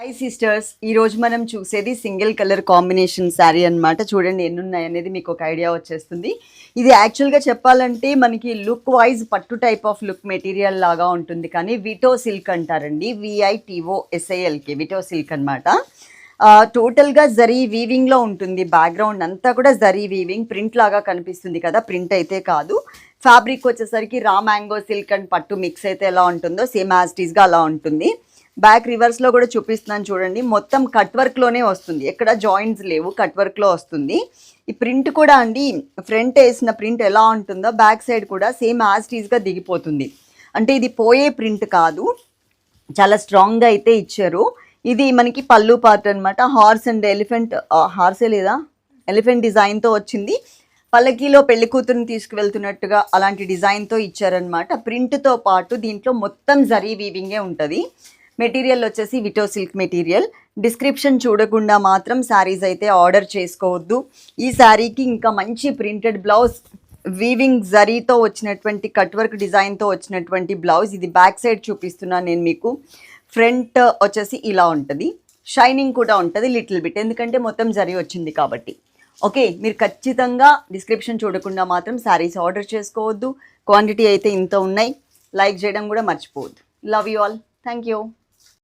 High sisters ఈరోజు మనం చూసేది సింగిల్ కలర్ కాంబినేషన్ శారీ అన్నమాట. చూడండి ఎన్ని ఉన్నాయి అనేది మీకు ఒక ఐడియా వచ్చేస్తుంది. ఇది యాక్చువల్గా చెప్పాలంటే మనకి లుక్ వైజ్ పట్టు టైప్ ఆఫ్ లుక్ మెటీరియల్ లాగా ఉంటుంది. కానీ విటో సిల్క్ అంటారండి. విఐటిఓ ఎస్ఐఎల్కి విటో సిల్క్ అనమాట టోటల్గా జరీ వీవింగ్లో ఉంటుంది. బ్యాక్గ్రౌండ్ అంతా కూడా జరీ వీవింగ్ ప్రింట్ లాగా కనిపిస్తుంది కదా. ప్రింట్ అయితే కాదు. ఫ్యాబ్రిక్ వచ్చేసరికి రా మ్యాంగో సిల్క్ అండ్ పట్టు మిక్స్ అయితే ఎలా ఉంటుందో సేమ్ యాజ్టీస్గా అలా ఉంటుంది. బ్యాక్ రివర్స్లో కూడా చూపిస్తున్నాను చూడండి. మొత్తం కట్ వర్క్లోనే వస్తుంది. ఎక్కడ జాయింట్స్ లేవు కట్ వర్క్లో వస్తుంది. ఈ ప్రింట్ కూడా అండి ఫ్రంట్ వేసిన ప్రింట్ ఎలా ఉంటుందో బ్యాక్ సైడ్ కూడా సేమ్ యాజ్టీస్గా దిగిపోతుంది. అంటే ఇది పోయే ప్రింట్ కాదు. చాలా స్ట్రాంగ్గా అయితే ఇచ్చారు. ఇది మనకి పళ్ళు పార్ట్ అనమాట హార్స్ అండ్ ఎలిఫెంట్ హార్సే లేదా? ఎలిఫెంట్ డిజైన్తో వచ్చింది. పల్లకీలో పెళ్ళి కూతురుని తీసుకువెళ్తున్నట్టుగా అలాంటి డిజైన్తో ఇచ్చారనమాట ప్రింట్తో పాటు దీంట్లో మొత్తం జరీ వీవింగే ఉంటుంది. మెటీరియల్ వచ్చేసి విటో సిల్క్ మెటీరియల్. డిస్క్రిప్షన్ చూడకుండా మాత్రం శారీస్ అయితే ఆర్డర్ చేసుకోవద్దు. ఈ శారీకి ఇంకా మంచి ప్రింటెడ్ బ్లౌజ్ వీవింగ్ జరీతో వచ్చినటువంటి కట్ వర్క్ డిజైన్తో వచ్చినటువంటి బ్లౌజ్. ఇది బ్యాక్ సైడ్ చూపిస్తున్నాను నేను మీకు. ఫ్రంట్ వచ్చేసి ఇలా ఉంటుంది. షైనింగ్ కూడా ఉంటుంది లిటిల్ బిట్ ఎందుకంటే మొత్తం జరీ వచ్చింది కాబట్టి. ఓకే మీరు ఖచ్చితంగా డిస్క్రిప్షన్ చూడకుండా మాత్రం శారీస్ ఆర్డర్ చేసుకోవద్దు. క్వాంటిటీ అయితే ఇంత ఉన్నాయి. లైక్ చేయడం కూడా మర్చిపోవద్దు. Love you all thank you